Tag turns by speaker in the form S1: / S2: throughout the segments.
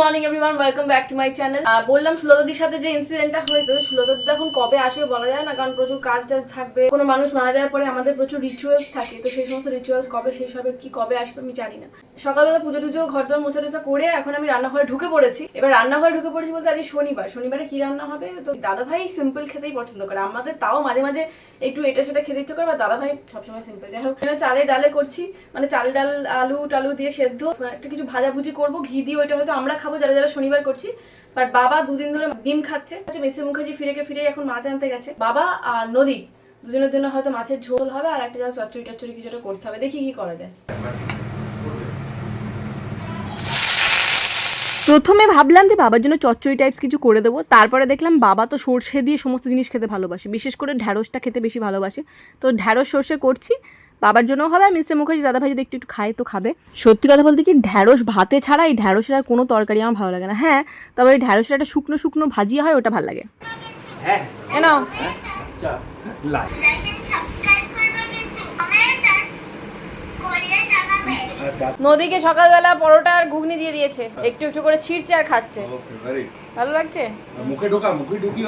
S1: Morning everyone welcome back to my channel বললাম সুলতাদির সাথে যে ইনসিডেন্টটা হয়তো সুলতাদি এখন কবে আসবে বলা যায় না, কারণ প্রচুর কাজ টাজ থাকবে। কোনো মানুষ মারা যাওয়ার পরে আমাদের প্রচুর রিচুয়ালস থাকে, তো সেই সমস্ত রিচুয়ালস কবে শেষ হবে, কি কবে আসবে আমি জানি না। সকালবেলা পুজো টুজো ঘর দর মোছা টোছা করে এখন আমি রান্নাঘরে ঢুকে পড়েছি। এবার রান্নাঘরে ঢুকে পড়েছি বলতে আজকে শনিবার। শনিবারে কি রান্না হবে? তো দাদা ভাই সিম্পল খেতেই পছন্দ করে। আমাদের তাও মাঝে মাঝে একটু এটা সেটা খেতে ইচ্ছে করে, বা দাদা ভাই সবসময় সিম্পল যাই হোক চালে ডালে করছি। মানে চাল ডাল, আলু টালু দিয়ে সেদ্ধ। একটা কিছু ভাজাভুজি করব, ঘি দিয়ে ওইটা হয়তো আমরা খাব। যারা যারা শনিবার করছি। বাট বাবা দুদিন ধরে ডিম খাচ্ছে। মেসি মুখার্জি ফিরে ফিরে এখন মাছ আনতে গেছে। বাবা আর নদী, দুজনের জন্য হয়তো মাছের ঝোল হবে আর একটা যেন চচ্চড়ি টচ্চড়ি কিছু একটা করতে হবে। দেখি কি করা যায়। প্রথমে ভাবলাম যে বাবার জন্য চচ্চড়ি টাইপস কিছু করে দেবো। তারপরে দেখলাম বাবা তো সর্ষে দিয়ে সমস্ত জিনিস খেতে ভালোবাসে। বিশেষ করে ঢ্যাঁড়সটা খেতে বেশি ভালোবাসে। তো ঢ্যাঁড়স সর্ষে করছি। বাবার জন্য হবে আর মিসে মুখার্জি দাদা ভাই যদি একটু একটু খায় তো খাবে। সত্যি কথা বলতে কি ঢ্যাঁড়স ভাতে ছাড়া এই ঢ্যাঁড়সের আর কোনো তরকারি আমার ভালো লাগে না। হ্যাঁ তবে এই ঢ্যাঁড়সের একটা শুকনো শুকনো ভাজিয়া হয় ওটা ভালো লাগে।
S2: হ্যাঁ। আচ্ছা
S1: নদীকে সকালবেলা পরোটা আর ঘুগনি দিয়ে দিয়েছে। একটু একটু করে ছিঁড়ছে আর খাচ্ছে। ভালো লাগছে?
S2: মুখে ঢোকা মুখে ঢুকি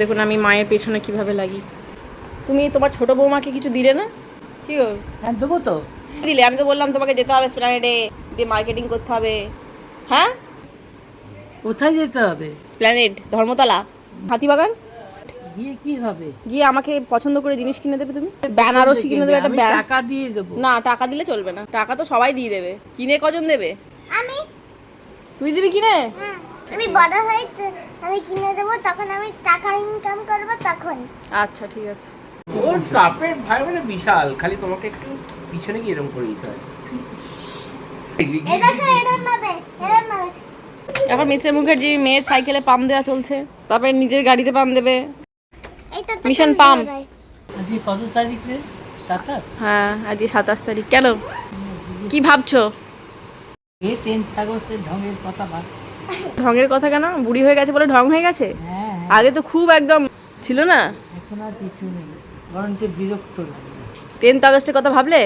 S1: দেখুন আমি মায়ের পেছনে কীভাবে লাগি। তুমি তোমার ছোট বৌমাকে কিছু দিলে না? কি গো?
S3: হ্যাঁ দেবো তো।
S1: দিলে? আমি তো বললাম তোমাকে যেতে হবে স্প্ল্যানেডে দিয়ে মার্কেটিং করতে হবে। হ্যাঁ?
S3: কোথায় যেতে হবে?
S1: স্প্ল্যানেড ধর্মতলা হাতিবাগান।
S3: গিয়ে কি হবে?
S1: গিয়ে আমাকে পছন্দ করে জিনিস কিনে দেবে তুমি? বেনারসি কিনে দেবে একটা
S3: টাকা দিয়ে দেবো।
S1: না টাকা দিলে চলবে না। টাকা তো সবাই দিয়ে দেবে। কিনে কজন দেবে?
S4: আমি।
S1: তুই দিবি কিনে?
S4: আমি বড় হয়ে আমি কিনে দেবো তখন আমি টাকা ইনকাম করব তখন।
S1: আচ্ছা ঠিক আছে।
S5: ওর সাপের ভাই মানে বিশাল। খালি তোমাকে একটু পিছনে গিয়ে এরকম করে দিতে হয়।
S1: এখন মিস্টার মুখার্জি মেয়ের সাইকেলে পাম দেওয়া চলছে তারপরে নিজের গাড়িতে পাম দেবে। Mission pump.
S3: আজকে কত তারিখে সাতাশ?
S1: হ্যাঁ আজকে সাতাশ তারিখ। কেন? কি ভাবছ?
S3: এ ঢঙের কথা ভাব।
S1: ঢঙের কথা কেন? বুড়ি হয়ে গেছে বলে ঢং হয়ে গেছে?
S3: হ্যাঁ হ্যাঁ,
S1: আগে তো খুব একদম ছিল না?
S3: এখন আর কিছু নেই। বরঞ্চ বিরক্ত লাগে।
S1: টেন্থ আগস্টের কথা ভাবলে?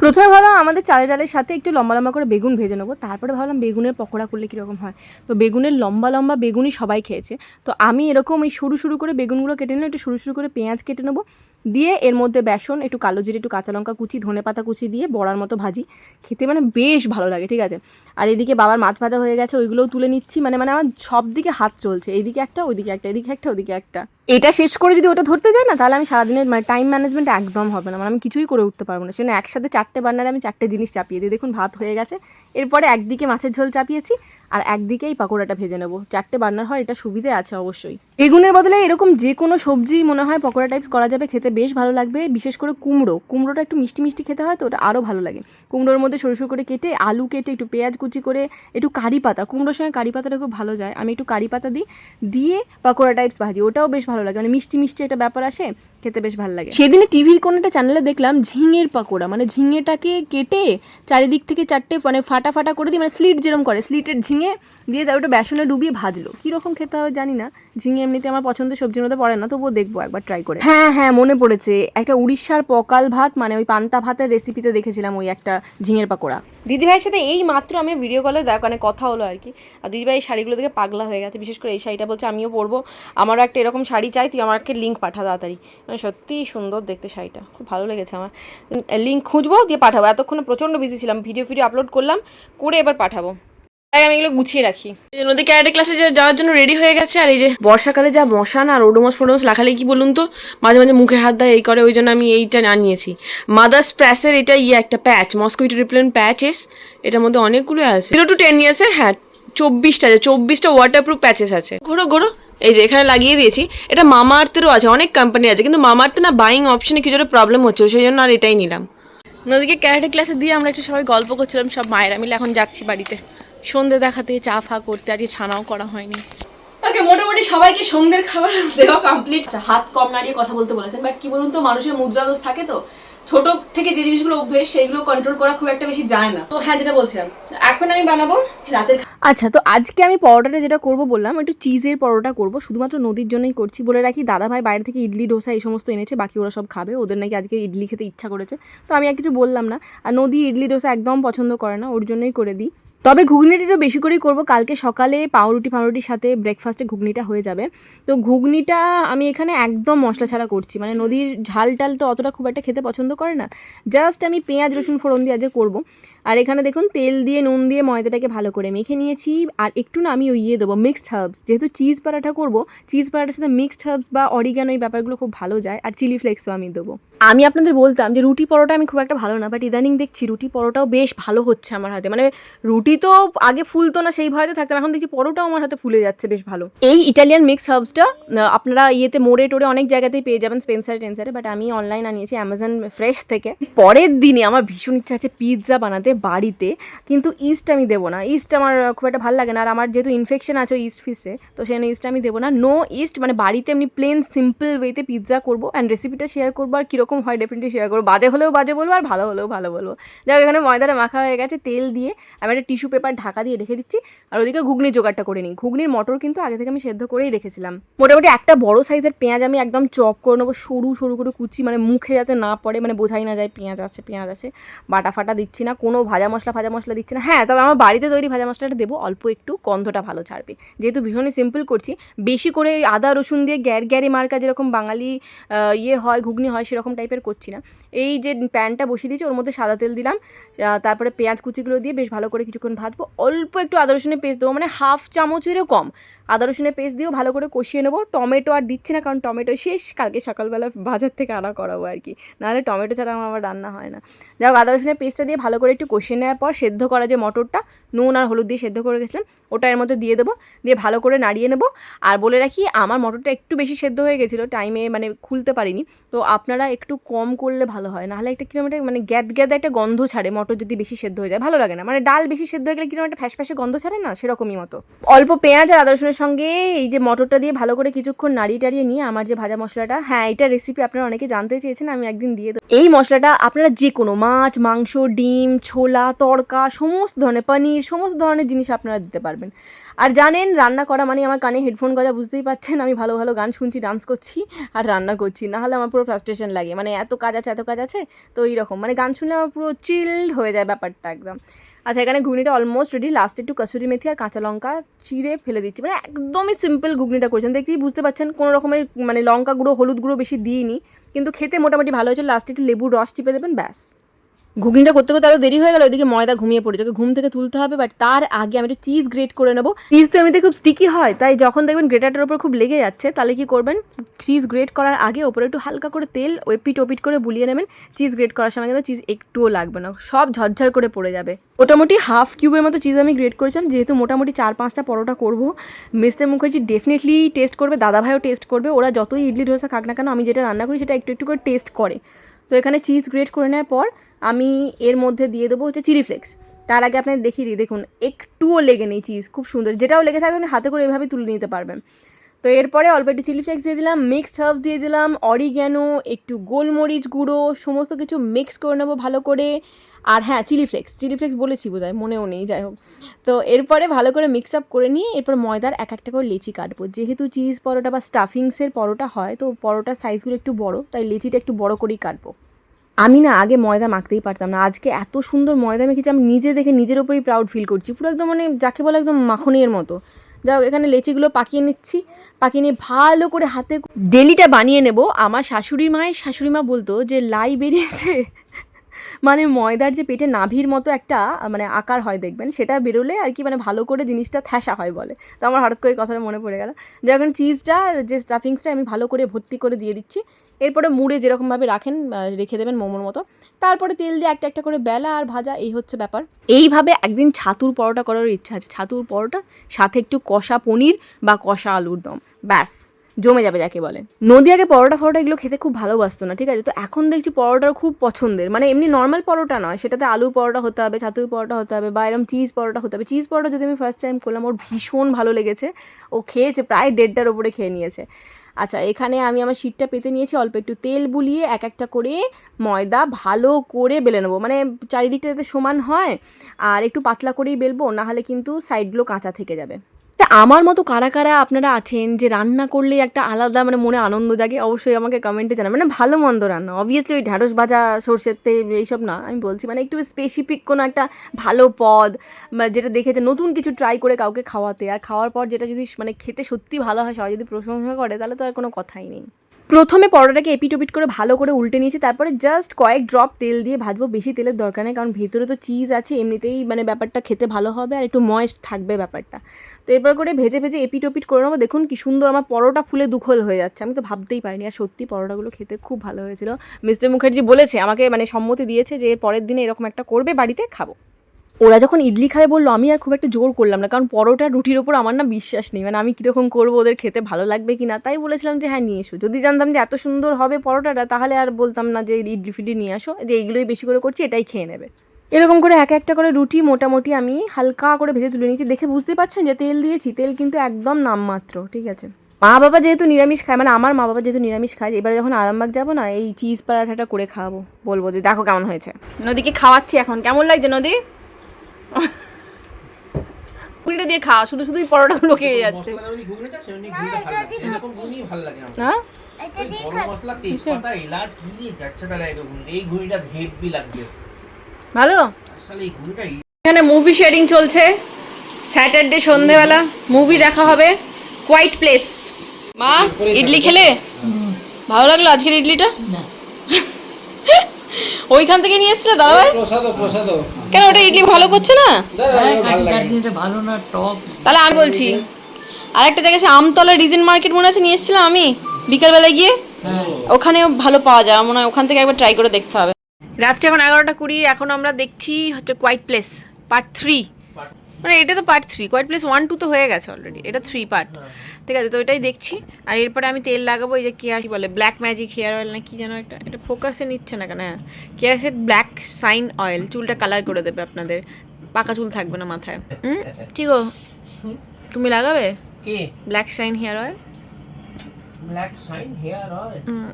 S1: প্রথমে ভাবলাম আমাদের চালের ডালের সাথে একটু লম্বা লম্বা করে বেগুন ভেজে নেব। তারপরে ভাবলাম বেগুনের পকোড়া করলে কীরকম হয়? তো বেগুনের লম্বা লম্বা বেগুনই সবাই খেয়েছে। তো আমি এরকম এই সরু সরু করে বেগুনগুলো কেটে নেব একটু সরু সরু করে পেঁয়াজ কেটে নেব। দিয়ে এর মধ্যে বেসন একটু কালো জিরে একটু কাঁচা লঙ্কা কুচি ধনে পাতা কুচি দিয়ে বড়ার মতো ভাজি। খেতে মানে বেশ ভালো লাগে ঠিক আছে? আর এদিকে বাবার মাছ ভাজা হয়ে গেছে ওইগুলোও তুলে নিচ্ছি। মানে মানে আমার সব দিকে হাত চলছে। এইদিকে একটা ওইদিকে একটা এদিকে একটা ওদিকে একটা। এটা শেষ করে যদি ওটা ধরতে যাই না, তাহলে আমি সারাদিনের মানে টাইম ম্যানেজমেন্ট একদম হবে না। মানে আমি কিছুই করে উঠতে পারব না। সেজন্য একসাথে চারটে বান্নারে আমি চারটে জিনিস চাপিয়ে দিই। দেখুন, ভাত হয়ে গেছে। এরপরে একদিকে মাছের ঝোল চাপিয়েছি আর একদিকেই পাকোড়াটা ভেজে নেব। চারটে বান্নার হয়, এটা সুবিধে আছে অবশ্যই। বেগুনের বদলে এরকম যে কোনো সবজি মনে হয় পকোড়া টাইপস করা যাবে, খেতে বেশ ভালো লাগবে। বিশেষ করে কুমড়ো। কুমড়োটা একটু মিষ্টি মিষ্টি খেতে হয় তো ওটা আরও ভালো লাগে। কুমড়োর মধ্যে সরু সরু করে কেটে আলু কেটে একটু পেঁয়াজ কুচি করে একটু কারি পাতা। কুমড়োর সঙ্গে কারি পাতাটা খুব ভালো যায়। আমি একটু কারি পাতা দিই। দিয়ে পকোড়া টাইপস ভাজি। ওটাও বেশ ভালো লাগে। মানে মিষ্টি মিষ্টি একটা ব্যাপার আসে, খেতে বেশ ভালো লাগে। সেদিনে টিভির কোনো একটা চ্যানেলে দেখলাম ঝিঙের পাকোড়া। মানে ঝিঙেটাকে কেটে চারিদিক থেকে চারটে মানে ফাটা ফাটা করে দিয়ে মানে স্লিট যেরকম করে স্লিটের ঝিঙে দিয়ে ওটা বেসনে ডুবিয়ে ভাজলো। কীরকম খেতে হবে জানি না। ঝিঙে এমনিতে আমার পছন্দের সবজির মধ্যে পড়ে না তবুও দেখব একবার ট্রাই করে। হ্যাঁ হ্যাঁ মনে পড়েছে। একটা উড়িষ্যার পকাল ভাত মানে ওই পান্তা ভাতের রেসিপিতে দেখেছিলাম ওই একটা ঝিঙের পাকোড়া। দিদিভাইয়ের সাথে এই মাত্র আমি ভিডিও কলে দেখ মানে কথা হলো আর কি। আর দিদিভাই এই শাড়িগুলো দেখে পাগলা হয়ে গেছে বিশেষ করে এই শাড়িটা বলছে আমিও পরবো। আমারও একটা এরকম শাড়ি চাই তুই আমাকে লিঙ্ক পাঠা তাড়াতাড়ি। মানে সত্যিই সুন্দর দেখতে শাড়িটা খুব ভালো লেগেছে আমার। লিঙ্ক খুঁজবো দিয়ে পাঠাবো। এতক্ষণ প্রচণ্ড বিজি ছিলাম ভিডিও ফিডিও আপলোড করলাম করে এবার পাঠাবো। তাই আমি এগুলো গুছিয়ে রাখি। নদী ক্যারাটে ক্লাসে যাওয়ার জন্য রেডি হয়ে গেছে আর এই যে বর্ষাকালে যা মশান আর ওডোমস ফোডোমস লাখালে কি বলুন তো মাঝে মাঝে মুখে হাত দেয় এই করে ওই জন্য আমি এইটা আনিয়েছি। মাদার্স প্যাসের এটা ইয়ে একটা প্যাচ মস্কুইটো রিপ্লেন প্যাচ এস এটার মধ্যে অনেকগুলো আছে। জিরো টু টেন ইয়ার্সের হ্যাঁ চব্বিশটা আছে চব্বিশটা ওয়াটারপ্রুফ প্যাচেস আছে। ঘোরো ঘোরো এই যে এখানে লাগিয়ে দিয়েছি। এটা মামা আর্থেরও আছে অনেক কোম্পানি আছে কিন্তু মামা আর্থে না বাইং অপশনে কিছু একটা প্রবলেম হচ্ছিল সেই জন্য আর এটাই নিলাম। নদীকে ক্যারাটে ক্লাসে দিয়ে আমরা একটু সবাই গল্প করছিলাম সব মায়েরা মিলে এখন যাচ্ছি বাড়িতে। সন্ধে দেখাতে চা ফা করতে আজকে ছানাও করা হয়নি। ওকে মোটামুটি সবাইকে সন্ধ্যের খাবার দেওয়া কমপ্লিট হাত কম নাড়িয়ে কথা বলতে বলেছেন বাট কি বলুন তো মানুষের মুদ্রা দোষ থাকে তো? ছোট থেকে যে জিনিসগুলো অভ্যেস সেইগুলো কন্ট্রোল করা খুব একটা বেশি যায় না। তো হ্যাঁ যেটা বলছিলাম এখন আমি বানাবো রাতের আচ্ছা তো আজকে আমি পরোটাটা যেটা করব বললাম একটু চিজের পরোটা করব। শুধুমাত্র নদীর জন্যই করছি বলে রাখি। দাদা ভাই বাইরে থেকে ইডলি ডোসা এই সমস্ত এনেছে বাকি ওরা সব খাবে। ওদের নাকি আজকে ইডলি খেতে ইচ্ছা করেছে। তো আমি আর কিছু বললাম না। আর নদী ইডলি ডোসা একদম পছন্দ করে না ওর জন্যই করে দিই। তবে ঘুগনিটা একটু বেশি করেই করব। কালকে সকালে পাউরুটি পাউরুটির সাথে ব্রেকফাস্টে ঘুগনিটা হয়ে যাবে। তো ঘুগনিটা আমি এখানে একদম মশলা ছাড়া করছি। মানে নদীর ঝাল টাল তো অতটা খুব একটা খেতে পছন্দ করে না। জাস্ট আমি পেঁয়াজ, রসুন, ফোড়ন দিয়ে আজকে করব। আর এখানে দেখুন, তেল দিয়ে, নুন দিয়ে ময়দাটাকে ভালো করে মেখে নিয়েছি। আর একটু না আমি ওই ইয়ে দেবো মিক্সড হার্বস যেহেতু চিজ পরাঠা করব চিজ পরাঠার সাথে মিক্সড হার্বস বা অরিগানো এই ব্যাপারগুলো খুব ভালো যায়। আর চিলি ফ্লেক্সও আমি দেবো। আমি আপনাদের বলতাম যে রুটি পরোটা আমি খুব একটা ভালো না বাট ইদানিং দেখছি রুটি পরোটাও বেশ ভালো হচ্ছে আমার হাতে। মানে রুটি তো আগে ফুলতো না, সেই ভয়তে থাকতাম। এখন দেখছি পরোটাও আমার হাতে ফুলে যাচ্ছে বেশ ভালো। এই ইটালিয়ান মিক্স হার্বসটা আপনারা ইয়েতে, মোড়ে টোড়ে অনেক জায়গাতেই পেয়ে যাবেন স্পেন্সার টেন্সারে বাট আমি অনলাইন আনিয়েছি অ্যামাজন ফ্রেশ থেকে। পরের দিনে আমার ভীষণ ইচ্ছা আছে পিৎজা বানাতে। বাড়িতে কিন্তু ইস্ট আমি দেবো না। ইস্ট আমার খুব একটা ভালো লাগে না। আর আমার যেহেতু ইনফেকশন আছে ইস্ট ফিস্টে তো সেই ইস্ট আমি দেবো না। নো ইস্ট মানে বাড়িতে এমনি প্লেন সিম্পল ওয়েতে পিৎজা করব অ্যান্ড রেসিপিটা শেয়ার করব আর কীরকম হয় ডেফিনেটলি শেয়ার করব। বাজে হলেও বাজে বলব আর ভালো হলেও ভালো বলব। যাই হোক, এখানে ময়দাটা মাখা হয়ে গেছে তেল দিয়ে আমি একটা টিস্যু পেপার ঢাকা দিয়ে রেখে দিচ্ছি। আর ওদিকে ঘুগনি জোগাড়টা করে নিই। ঘুগনির মটর কিন্তু আগে থেকে আমি সেদ্ধ করেই রেখেছিলাম। মোটামুটি একটা বড় সাইজের পেঁয়াজ আমি একদম চপ করে নেব সরু সরু করে কুচি মানে মুখে যাতে না পড়ে মানে বোঝাই না যায় পেঁয়াজ আছে পেঁয়াজ আছে। বাটা ফাটা দিচ্ছি না কোনো ভাজা মশলা ভাজা মশলা দিচ্ছে না। হ্যাঁ তবে আমার বাড়িতে তৈরি ভাজা মশলাটা দেবো, অল্প একটু গন্ধটা ভালো ছাড়বে। যেহেতু ভীষণই সিম্পল করছি, বেশি করে আদা, রসুন দিয়ে গ্যার গ্যারি মার্কা যেরকম বাঙালি ইয়ে হয়, ঘুগনি হয়, সেরকম টাইপের করছি না। এই যে প্যানটা বসিয়ে দিয়েছি, ওর মধ্যে সাদা তেল দিলাম তারপরে পেঁয়াজ কুচিগুলো দিয়ে বেশ ভালো করে কিছুক্ষণ ভাজবো। অল্প একটু আদা, রসুনের পেস্ট দেবো মানে হাফ চামচেরও কম। আদা, রসুনের পেস্ট দিয়েও ভালো করে কষিয়ে নেব। টমেটো আর দিচ্ছি না, কারণ টমেটো শেষ। কালকে সকালবেলা বাজার থেকে আনা করাবো আর কি। নাহলে টমেটো ছাড়া আমার আবার রান্না হয় না। যাই হোক, আদা, রসুনের পেস্টটা দিয়ে ভালো করে একটু কষিয়ে নেওয়ার পর সেদ্ধ করা যে মটরটা, নুন আর হলুদ দিয়ে সেদ্ধ করে গেছিলাম ওটা এর মধ্যে দিয়ে দেবো। দিয়ে ভালো করে নাড়িয়ে নেব। আর বলে রাখি, আমার মটরটা একটু বেশি সেদ্ধ হয়ে গেছিল টাইমে মানে খুলতে পারিনি। তো আপনারা একটু কম করলে ভালো হয়। নাহলে একটা কীরকম একটা মানে গ্যাদ গ্যাদা একটা গন্ধ ছাড়ে, মটর যদি বেশি সেদ্ধ হয়ে যায়। ভালো লাগে না। মানে ডাল বেশি সেদ্ধ হয়ে গেলে কীরকম একটা ফ্যাস ফ্যাসে গন্ধ ছাড়ে না? সেরকমই মতো। অল্প পেঁয়াজ আর আদা, রসুনের সঙ্গে এই যে মটরটা দিয়ে ভালো করে কিছুক্ষণ নাড়িয়ে টাড়িয়ে নিয়ে আমার যে ভাজা মশলাটা হ্যাঁ এটা রেসিপি আপনারা অনেকে জানতে চেয়েছেন, আমি একদিন দিয়ে দেবো। এই মশলাটা আপনারা যে কোনো মাছ, মাংস, ডিম, ছোলা, তড়কা, সমস্ত ধরনের পনির, সমস্ত ধরনের জিনিস আপনারা দিতে পারবেন। আর জানেন, রান্না করা মানে আমার কানে হেডফোন গজা, বুঝতেই পাচ্ছেন আমি ভালো ভালো গান শুনছি ডান্স করছি আর রান্না করছি। না হলে আমার পুরো ফ্রাস্ট্রেশন লাগে। মানে এত কাজ আছে, এত কাজ আছে, তো এইরকম। মানে গান শুনলে আমার পুরো চিল্ড হয়ে যায় ব্যাপারটা একদম। আচ্ছা এখানে ঘুগনিটা অলমোস্ট রেডি লাস্টে একটু কসুরি মেথি আর কাঁচা লঙ্কা চিড়ে ফেলে দিচ্ছি। মানে একদমই সিম্পল ঘুগনিটা করেছেন। দেখতেই বুঝতে পারছেন কোনো রকমের মানে লঙ্কা গুঁড়ো, হলুদ গুঁড়ো বেশি দিইনি, কিন্তু খেতে মোটামুটি ভালো হয়েছে লাস্টে একটু লেবুর রস চিপে দেবেন, ব্যাস। ঘুগনিটা করতে করতে আরও দেরি হয়ে গেল, ওইদিকে ময়দা ঘুমিয়ে পড়েছে। ওকে ঘুম থেকে তুলতে হবে বাট তার আগে আমি একটু চিজ গ্রেট করে নেব। চিজ তো এমনিতে খুব স্টিকি হয়, তাই যখন দেখবেন গ্রেটারটার ওপর খুব লেগে যাচ্ছে, তাহলে কি করবেন? চিজ গ্রেট করার আগে ওপরে একটু হালকা করে তেল ওপিট ওপিট করে বুলিয়ে নেবেন। চিজ গ্রেট করার সময় কিন্তু চিজ একটুও লাগবে না, সব ঝরঝর করে পড়ে যাবে। মোটামুটি হাফ কিউবের মতো চিজ আমি গ্রেট করেছিলাম, যেহেতু মোটামুটি চার পাঁচটা পরোটা করব। মিস্টার মুখার্জি ডেফিনেটলি টেস্ট করবে দাদাভাইও টেস্ট করবে, ওরা যতই ইডলি, ধোসা খাক না কেন, আমি যেটা রান্না করি সেটা একটু একটু করে টেস্ট করে। তো এখানে চিজ গ্রেট করে নেওয়ার পর আমি এর মধ্যে দিয়ে দেবো হচ্ছে চিলি ফ্লেক্স তার আগে আপনাদের দেখিয়ে দিই, দেখুন, একটুও লেগে নেই চিজ খুব সুন্দর। যেটাও লেগে থাকবে, আপনি হাতে করে এভাবে তুলে নিতে পারবেন। তো এরপরে অল্প একটু চিলি ফ্লেক্স দিয়ে দিলাম মিক্সড হার্বস দিয়ে দিলাম অরিগ্যানো একটু গোলমরিচ গুঁড়ো, সমস্ত কিছু মিক্স করে নেব ভালো করে। আর হ্যাঁ চিলি ফ্লেক্স চিলি ফ্লেক্স বলেছি বোধ হয় মনেও নেই, যাই হোক। তো এরপরে ভালো করে মিক্স আপ করে নিয়ে এরপর ময়দার এক একটা করে লেচি কাটবো। যেহেতু চিজ পরোটা বা স্টাফিংসের পরোটা হয়, তো পরোটার সাইজগুলো একটু বড়, তাই লেচিটা একটু বড় করেই কাটবো। আমি না আগে ময়দা মাখতেই পারতাম না। আজকে এত সুন্দর ময়দা মেখেছি, আমি নিজে দেখে নিজের ওপরেই প্রাউড ফিল করছি। পুরো একদম মানে যাকে বলে একদম মাখনের মতো। হোক, এখানে লেচিগুলো পাকিয়ে নিচ্ছি। পাকিয়ে নিয়ে ভালো করে হাতে ডেলিটা বানিয়ে নেব। আমার শাশুড়ি মায়ের শাশুড়ি মা বলতো যে, লাই বেরিয়েছে। মানে ময়দার যে পেটে নাভির মতো একটা মানে আকার হয় দেখবেন, সেটা বেরোলে আর কি মানে ভালো করে জিনিসটা থ্যাসা হয় বলে। তো আমার হঠাৎ করে কথাটা মনে পড়ে গেল। যখন চিজটা যে স্টাফিংসটা আমি ভালো করে ভর্তি করে দিয়ে দিচ্ছি। এরপরে মুড়ে যেরকমভাবে রাখেন রেখে দেবেন মোমোর মতো। তারপরে তেল দিয়ে একটা একটা করে বেলা আর ভাজা, এই হচ্ছে ব্যাপার। এইভাবে একদিন ছাতুর পরোটা করার ইচ্ছা আছে। ছাতুর পরোটা, সাথে একটু কষা পনির বা কষা আলুর দম। ব্যাস। জমে যাবে যাকে বলে। নদী আগে পরোটা ফরোটা এগুলো খেতে খুব ভালোবাসতো না, ঠিক আছে? তো এখন দেখছি পরোটার খুব পছন্দের। মানে এমনি নর্মাল পরোটা নয়, সেটাতে আলু পরোটা হতে হবে, ছাতুর পরোটা হতে হবে বা এরকম চিজ পরোটা হতে হবে। চিজ পরোটা যদি আমি ফার্স্ট টাইম করলাম, ওর ভীষণ ভালো লেগেছে। ও খেয়েছে প্রায় দেড়টার ওপরে খেয়ে নিয়েছে। আচ্ছা এখানে আমি আমার শীটটা পেতে নিয়েছি, অল্প একটু তেল বুলিয়ে এক একটা করে ময়দা ভালো করে বেলে নেব। মানে চারিদিকটা যাতে সমান হয় আর একটু পাতলা করেই বেলবো, নাহলে কিন্তু সাইডগুলো কাঁচা থেকে যাবে। তা আমার মতো কারা কারা আপনারা আছেন যে রান্না করলে একটা আলাদা মানে মনে আনন্দ জাগে, অবশ্যই আমাকে কমেন্টে জানান মানে ভালো মন্দ রান্না। অবভিয়াসলি ওই ঢ্যাঁড়স ভাজা, সর্ষের তেল, এইসব না, আমি বলছি মানে একটু স্পেসিফিক কোনো একটা ভালো পদ যেটা দেখেছে নতুন কিছু ট্রাই করে কাউকে খাওয়াতে। আর খাওয়ার পর যেটা যদি মানে খেতে সত্যি ভালো হয়, সবাই যদি প্রশংসা করে, তাহলে তো আর কোনো কথাই নেই। প্রথমে পরোটাকে এপিটোপিট করে ভালো করে উল্টে নিয়েছি, তারপরে জাস্ট কয়েক ড্রপ তেল দিয়ে ভাজবো, বেশি তেলের দরকার নেই, কারণ ভেতরে তো চিজ আছে, এমনিতেই মানে ব্যাপারটা খেতে ভালো হবে আর একটু ময়েস্ট থাকবে ব্যাপারটা। তো এরপর করে ভেজে ভেজে এপিটোপিট করে নেব, দেখুন কি সুন্দর আমার পরোটা ফুলে দুখল হয়ে যাচ্ছে, আমি তো ভাবতেই পারিনি, আর সত্যি পরোটাগুলো খেতে খুব ভালো হয়েছিল। মিস্টার মুখার্জি বলেছে, আমাকে মানে সম্মতি দিয়েছে যে পরের দিনে এরকম একটা করবে বাড়িতে, খাব। ওরা যখন ইডলি খাবে বলল, আমি আর খুব একটা জোর করলাম না, কারণ পরোটা রুটির ওপর আমার না বিশ্বাস নেই। মানে আমি কীরকম করব, ওদের খেতে ভালো লাগবে কি না তাই বলেছিলাম যে হ্যাঁ নিয়ে এসো। যদি জানতাম যে, এত সুন্দর হবে পরোটাটা তাহলে আর বলতাম না যে, ইডলি ফিডলি নিয়ে আসো। যে, এইগুলোই বেশি করে করছি, এটাই খেয়ে নেবে। এরকম করে এক একটা করে রুটি মোটামুটি আমি হালকা করে ভেজে তুলে নিয়েছি। দেখে বুঝতে পারছেন যে, তেল দিয়েছি, তেল কিন্তু একদম নামমাত্র, ঠিক আছে? মা বাবা যেহেতু নিরামিষ খায় মানে আমার মা বাবা যেহেতু নিরামিষ খায়, এবারে যখন আরামবাগ যাব না, এই চিজ পরাঠাটা করে খাওয়াবো, বলব যে, দেখো কেমন হয়েছে। নদীকে খাওয়াচ্ছি এখন। কেমন লাগছে নদী? পুরিটা দিয়ে খাওয়া শুধু শুধুই পরোটাগুলো খেয়ে যাচ্ছে।
S5: ঘুগনিটা ঘুগনিটা ভালো ঘুগনিটা ঘুগনিটা
S1: এখানে মুভি শেয়ারিং চলছে। স্যাটারডে সন্ধেবেলা মুভি দেখা হবে। কোয়াইট প্লেস মা ইডলি খেলে? ভালো লাগল আজকের ইডলিটা? ওইখান থেকে নিয়ে এসছিলে দাদা ভাই
S2: প্রসাদ প্রসাদ
S1: কেন ওটা ইডলি ভালো করছে না?
S3: হ্যাঁ, কাঠি চাটনিটা ভালো না টক।
S1: তাহলে আমি বলছি আরেকটা দেখেছি আমতলা রিজেন মার্কেট মনে আছে? নিয়ে এসেছিলাম আমি বিকালবেলায় গিয়ে?
S3: হ্যাঁ।
S1: ওখানেও ভালো পাওয়া যায় মনে হয় ওখান থেকে একবার ট্রাই করে দেখতে হবে। রাত্রি এখন এগারোটা কুড়ি এখন আমরা দেখছি হচ্ছে কোয়াইট প্লেস পার্ট থ্রি মানে এটা তো part three quiet place one two তো হয়ে গেছে অলরেডি এটা থ্রি পার্ট ঠিক আছে তো ওইটাই দেখছি। আর এরপরে আমি তেল লাগাবো এই যে কেয়া বলে ব্ল্যাক ম্যাজিক হেয়ার অয়েল না কি যেন একটা এটা ফোকাসে নিচ্ছে না কেন হ্যাঁ। কেয়াসের ব্ল্যাক সাইন অয়েল চুলটা কালার করে দেবে আপনাদের। পাকা চুল থাকবে না মাথায়। হুম? ঠিক ও তুমি লাগাবে?
S5: কে?
S1: Black shine hair oil
S5: black shine hair oil
S1: হুম।